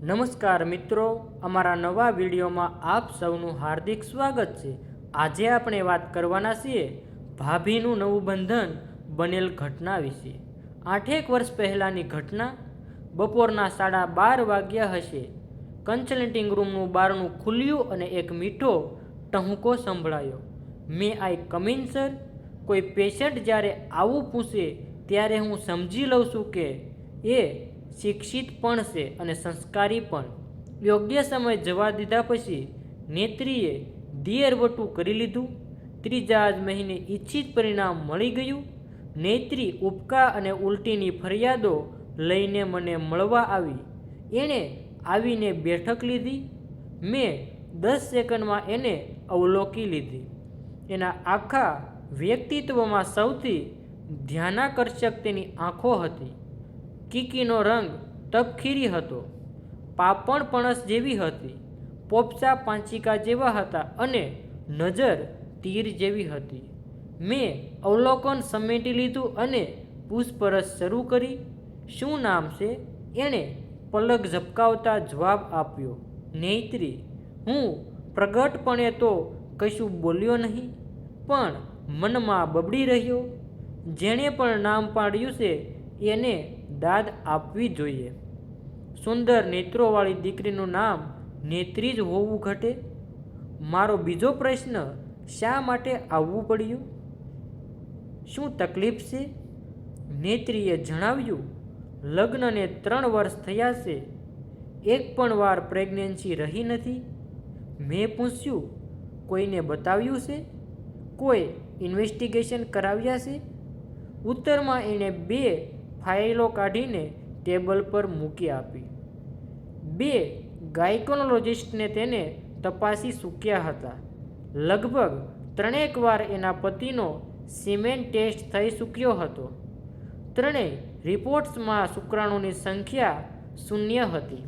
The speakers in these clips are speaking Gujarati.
નમસ્કાર મિત્રો, અમારા નવા વિડીયોમાં આપ સૌનું હાર્દિક સ્વાગત છે. આજે આપણે વાત કરવાના છીએ ભાભીનું નવું બંધન બનેલ ઘટના વિશે. આઠેક વર્ષ પહેલાંની ઘટના બપોરના સાડા બાર વાગ્યા હશે. કન્સલ્ટિંગ રૂમનું બારણું ખુલ્યું અને એક મીઠો ટહુકો સંભળાયો. મેં આઈ કમિન સર? કોઈ પેશન્ટ જ્યારે આવું પૂછે ત્યારે હું સમજી લઉં છું કે એ શિક્ષિત પણ છે અને સંસ્કારી પણ. યોગ્ય સમયે જવા દીધા પછી નેત્રીએ દિયરવટું કરી લીધું. ત્રીજા જ મહિને ઈચ્છિત પરિણામ મળી ગયું. નેત્રી ઉપકા અને ઉલટીની ફરિયાદો લઈને મને મળવા આવી. એણે આવીને બેઠક લીધી. મેં દસ સેકન્ડમાં એને અવલોકી લીધી. એના આખા વ્યક્તિત્વમાં સૌથી ધ્યાનાકર્ષક તેની આંખો હતી. કીકીનો રંગ તપખીરી હતો. પાપણ પણસ જેવી હતી. પોપચા પાંચિકા જેવા હતા અને નજર તીર જેવી હતી. મેં અવલોકન સમેટી લીધું અને પૂછપરછ શરૂ કરી. શું નામ છે? એણે પલક ઝબકાવતા જવાબ આપ્યો, નેત્રી, હું પ્રગટપણે તો કશું બોલ્યો નહીં, પણ મનમાં બબડી રહ્યો. જેણે પણ નામ પાડ્યું છે એને દાદ આપવી જોઈએ. સુંદર નેત્રોવાળી દીકરીનું નામ નેત્રી જ હોવું ઘટે? મારો બીજો પ્રશ્ન શા માટે આવવું પડ્યું? શું તકલીફ છે? નેત્રીએ જણાવ્યું, લગ્નને ત્રણ વર્ષ થયા છે. એક પણ વાર પ્રેગ્નન્સી રહી નથી. મેં પૂછ્યું, કોઈને બતાવ્યું છે? કોઈ ઇન્વેસ્ટિગેશન કરાવ્યા છે? ઉત્તરમાં એણે બે ફાઇલો કાઢીને ટેબલ પર મૂકી આપી. બે ગાયકોનોલોજિસ્ટને તેને તપાસી ચૂક્યા હતા. લગભગ ત્રણેક વાર એના પતિનો સિમેન્ટ ટેસ્ટ થઈ ચૂક્યો હતો. ત્રણેય રિપોર્ટ્સમાં શુક્રાણુની સંખ્યા શૂન્ય હતી.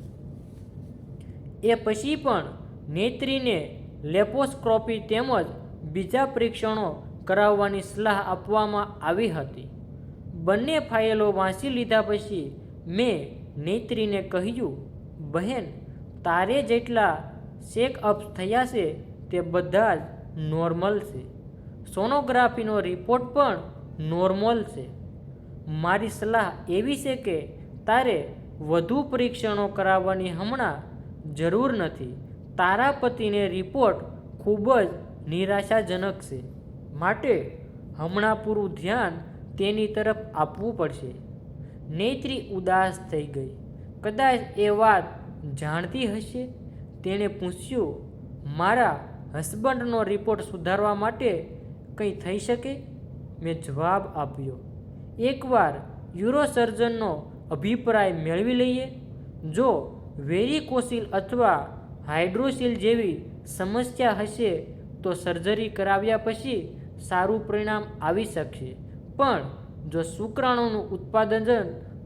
એ પછી પણ નેત્રીને લેપોસ્કોપી તેમજ બીજા પરીક્ષણો કરાવવાની સલાહ આપવામાં આવી હતી. બંને ફાઇલો વાંચી લીધા પછી મેં નેત્રીને કહ્યું, બહેન, તારે જેટલા ચેકઅપ્સ થયા છે તે બધા જ નોર્મલ છે. સોનોગ્રાફીનો રિપોર્ટ પણ નોર્મલ છે. મારી સલાહ એવી છે કે તારે વધુ પરીક્ષણો કરાવવાની હમણાં જરૂર નથી. તારા પતિને રિપોર્ટ ખૂબ જ નિરાશાજનક છે. માટે હમણાં પૂરું ધ્યાન તેની તરફ આપવું પડશે. નેત્રી ઉદાસ થઈ ગઈ. કદાચ એ વાત જાણતી હશે? તેણે પૂછ્યું, મારા હસબન્ડનો રિપોર્ટ સુધારવા માટે કંઈ થઈ શકે? મેં જવાબ આપ્યો, એકવાર યુરોસર્જનનો અભિપ્રાય મેળવી લઈએ. જો વેરિકોસિલ અથવા હાઇડ્રોસિલ જેવી સમસ્યા હશે, તો સર્જરી કરાવ્યા પછી સારું પરિણામ આવી શકશે. પણ જો શુક્રાણુનું ઉત્પાદન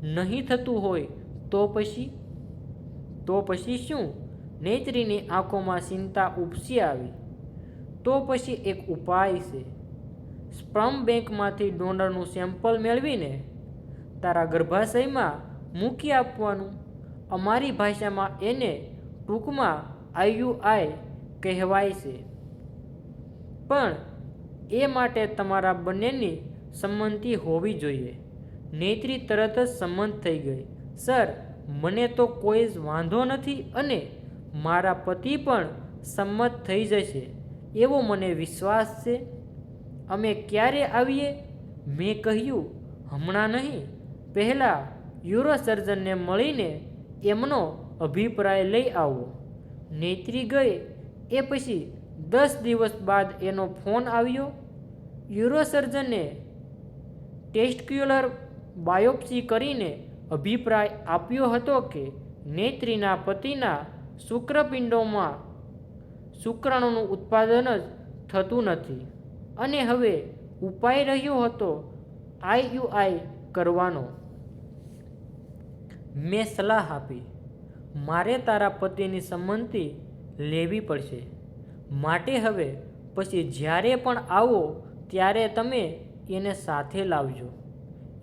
નહીં થતું હોય, તો પછી? તો પછી શું? નેત્રીની આંખોમાં ચિંતા ઉપસી આવી. તો પછી એક ઉપાય છે. સ્પર્મ બેંકમાંથી ડોનરનું સેમ્પલ મેળવીને તારા ગર્ભાશયમાં મૂકી આપવાનું. અમારી ભાષામાં એને ટૂંકમાં આઈયુઆઈ કહેવાય છે. પણ એ માટે તમારા બંનેની સંમતિ હોવી જોઈએ. નેત્રી તરત જ સંમત થઈ ગઈ. સર, મને તો કોઈ જ વાંધો નથી અને મારા પતિ પણ સંમત થઈ જશે. એવો મને વિશ્વાસ છે. અમે ક્યારે આવીએ? મેં કહ્યું, હમણાં નહીં. પહેલાં યુરોસર્જનને મળીને એમનો અભિપ્રાય લઈ આવો. નેત્રી ગઈ. એ પછી દસ દિવસ બાદ એનો ફોન આવ્યો. યુરોસર્જને ટેસ્ટિક્યુલર બાયોપ્સી કરીને અભિપ્રાય આપ્યો હતો કે નેત્રીના પતિના શુક્રપિંડોમાં શુક્રાણુનું ઉત્પાદન જ થતું નથી અને હવે ઉપાય રહ્યો હતો આઈયુઆઈ કરવાનો. મેં સલાહ આપી. મારે તારા પતિની સંમતિ લેવી પડશે. માટે હવે પછી જ્યારે પણ આવો ત્યારે તમે એને સાથે લાવજો.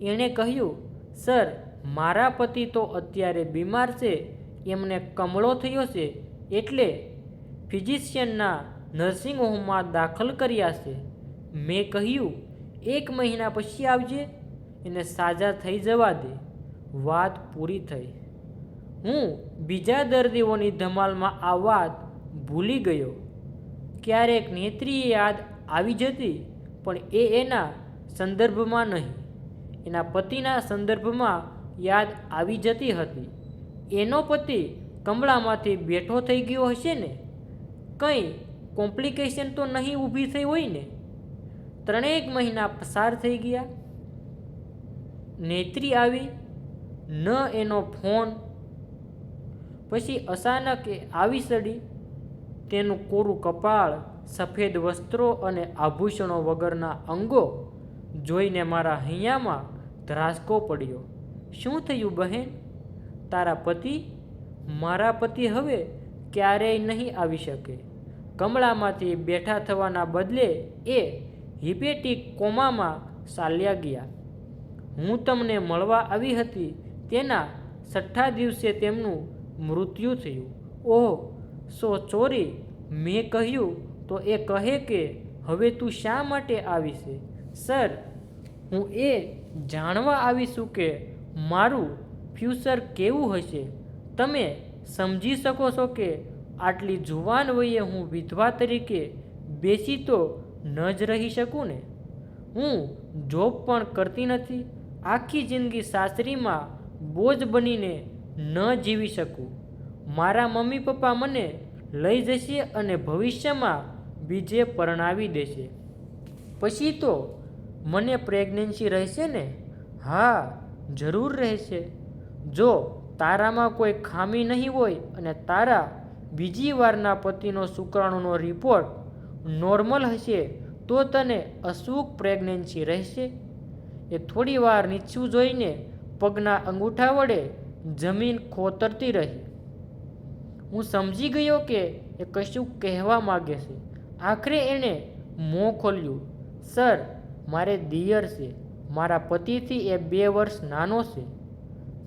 એણે કહ્યું, સર, મારા પતિ તો અત્યારે બીમાર છે, એમને કમળો થયો છે, એટલે ફિઝિશિયનના નર્સિંગ હોમમાં દાખલ કર્યા છે. મેં કહ્યું, એક મહિના પછી આવજે, એને સાજા થઈ જવા દે. વાત પૂરી થઈ. હું બીજા દર્દીઓની ધમાલમાં આ વાત ભૂલી ગયો. ક્યારેક નેત્રીએ યાદ આવી જતી, પણ એ એના સંદર્ભમાં નહીં. એના પતિના સંદર્ભમાં યાદ આવી જતી હતી. એનો પતિ કમળામાંથી બેઠો થઈ ગયો હશે ને? કંઈ કોમ્પ્લિકેશન તો નહીં ઊભી થઈ હોય ને? ત્રણેક મહિના પસાર થઈ ગયા. નેત્રી આવી, ન એનો ફોન. પછી અચાનક એ આવી સડી. તેનું કોરું કપાળ, સફેદ વસ્ત્રો અને આભૂષણો વગરના અંગો જોઈને મારા હૈયામાં ધ્રાસકો પડ્યો. શું થયું બહેન? તારા પતિ? મારા પતિ હવે ક્યારેય નહીં આવી શકે. કમળામાંથી બેઠા થવાના બદલે એ હિપેટિક કોમામાં ચાલ્યા ગયા. હું તમને મળવા આવી હતી તેના છઠ્ઠા દિવસે તેમનું મૃત્યુ થયું. ઓહ, સો ચોરી? મેં કહ્યું તો એ કહે કે હવે તું શા માટે આવી છે સર, હું એ જાણવા આવી છું કે મારું ફ્યુચર કેવું હશે. તમે સમજી શકો છો કે આટલી જુવાન વયે હું વિધવા તરીકે બેસી તો ન જ રહી શકું ને. હું જોબ પણ કરતી નથી, આખી જિંદગી સાસરીમાં બોજ બનીને ન જીવી શકું. મારા મમ્મી પપ્પા મને લઈ જશે અને ભવિષ્યમાં બીજે પરણાવી દેશે. પછી તો મને પ્રેગ્નન્સી રહેશે ને? હા, જરૂર રહેશે. જો તારામાં કોઈ ખામી નહીં હોય અને તારા બીજી વારના પતિનો શુક્રાણુનો રિપોર્ટ નોર્મલ હશે, તો તને અશુક પ્રેગ્નન્સી રહેશે. એ થોડી વાર નીચું જોઈને પગના અંગૂઠા વડે જમીન ખોતરતી રહી. હું સમજી ગયો કે એ કશું કહેવા માગે છે. આખરે એણે મોં ખોલ્યું. સર મારે દિયર છે, મારા પતિથી એ બે વર્ષ નાનો છે.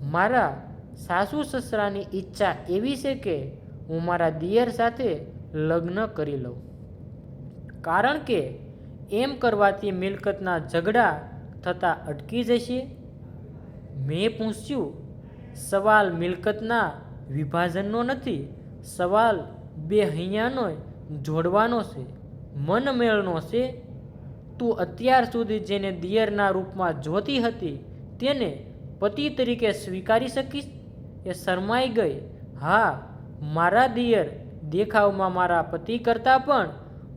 મારા સાસુ સસરાની ઈચ્છા એવી છે કે હું મારા દિયર સાથે લગ્ન કરી લઉં. કારણ કે એમ કરવાથી મિલકતના ઝઘડા થતાં અટકી જશે. મેં પૂછ્યું, સવાલ મિલકતના વિભાજનનો નથી, સવાલ બે હૈયાનો જોડવાનો છે, મનમેળનો છે તું અત્યાર સુધી જેને દિયરના રૂપમાં જોતી હતી, તેને પતિ તરીકે સ્વીકારી શકીશ? એ શરમાઈ ગઈ. હા, મારા દિયર દેખાવમાં મારા પતિ કરતાં પણ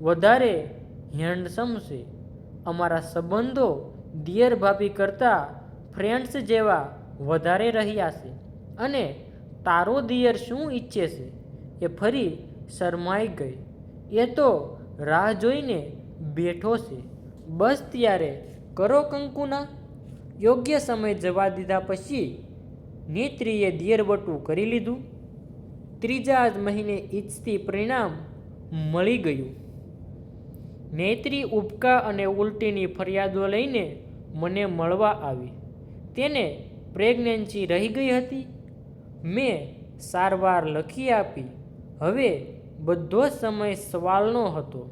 વધારે હેન્ડસમ છે. અમારા સંબંધો દિયર ભાભી કરતાં ફ્રેન્ડ્સ જેવા વધારે રહ્યા છે અને તારો દિયર શું ઈચ્છે છે? એ ફરી શરમાઈ ગઈ. એ તો રાહ જોઈને બેઠો છે. બસ ત્યારે કરો કંકુના. યોગ્ય સમય જવા દીધા પછી નેત્રીએ દિયરવટું કરી લીધું. ત્રીજા જ મહિને ઈચ્છતી પરિણામ મળી ગયું. નેત્રી ઉબકા અને ઉલટીની ફરિયાદો લઈને મને મળવા આવી. તેને પ્રેગ્નન્સી રહી ગઈ હતી. મેં સારવાર લખી આપી. હવે બધો સમય સવાલનો હતો.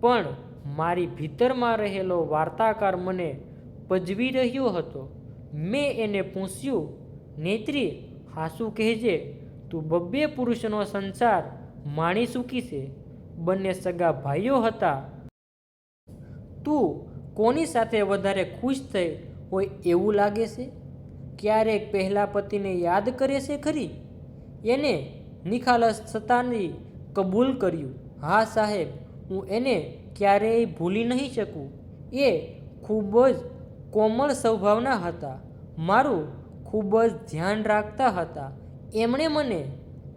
પણ મારી ભીતરમાં રહેલો વાર્તાકાર મને પજવી રહ્યો હતો. મેં એને પૂછ્યું, નેત્રી, હાસુ કહેજે, તું બબ્બે પુરુષનો સંસાર માણી ચૂકી છે બંને સગા ભાઈઓ હતા. તું કોની સાથે વધારે ખુશ થઈ હોય એવું લાગે છે? ક્યારેક પહેલા પતિને યાદ કરે છે ખરી? એને નિખાલસ થતાની કબૂલ કર્યું. હા સાહેબ, હું એને ક્યારેય ભૂલી નહીં શકું. એ ખૂબ જ કોમળ સ્વભાવના હતા. મારું ખૂબ જ ધ્યાન રાખતા હતા. એમણે મને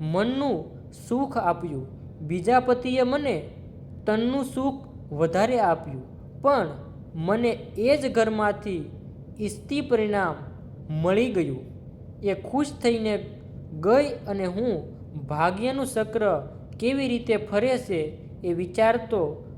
મનનું સુખ આપ્યું. બીજા પતિએ મને તનનું સુખ વધારે આપ્યું. પણ મને એ જ ઘરમાંથી ઈસ્તી પરિણામ મળી ગયું. એ ખુશ થઈને ગઈ અને હું ભાગ્યનું ચક્ર કેવી રીતે ફરે છે એ વિચારતો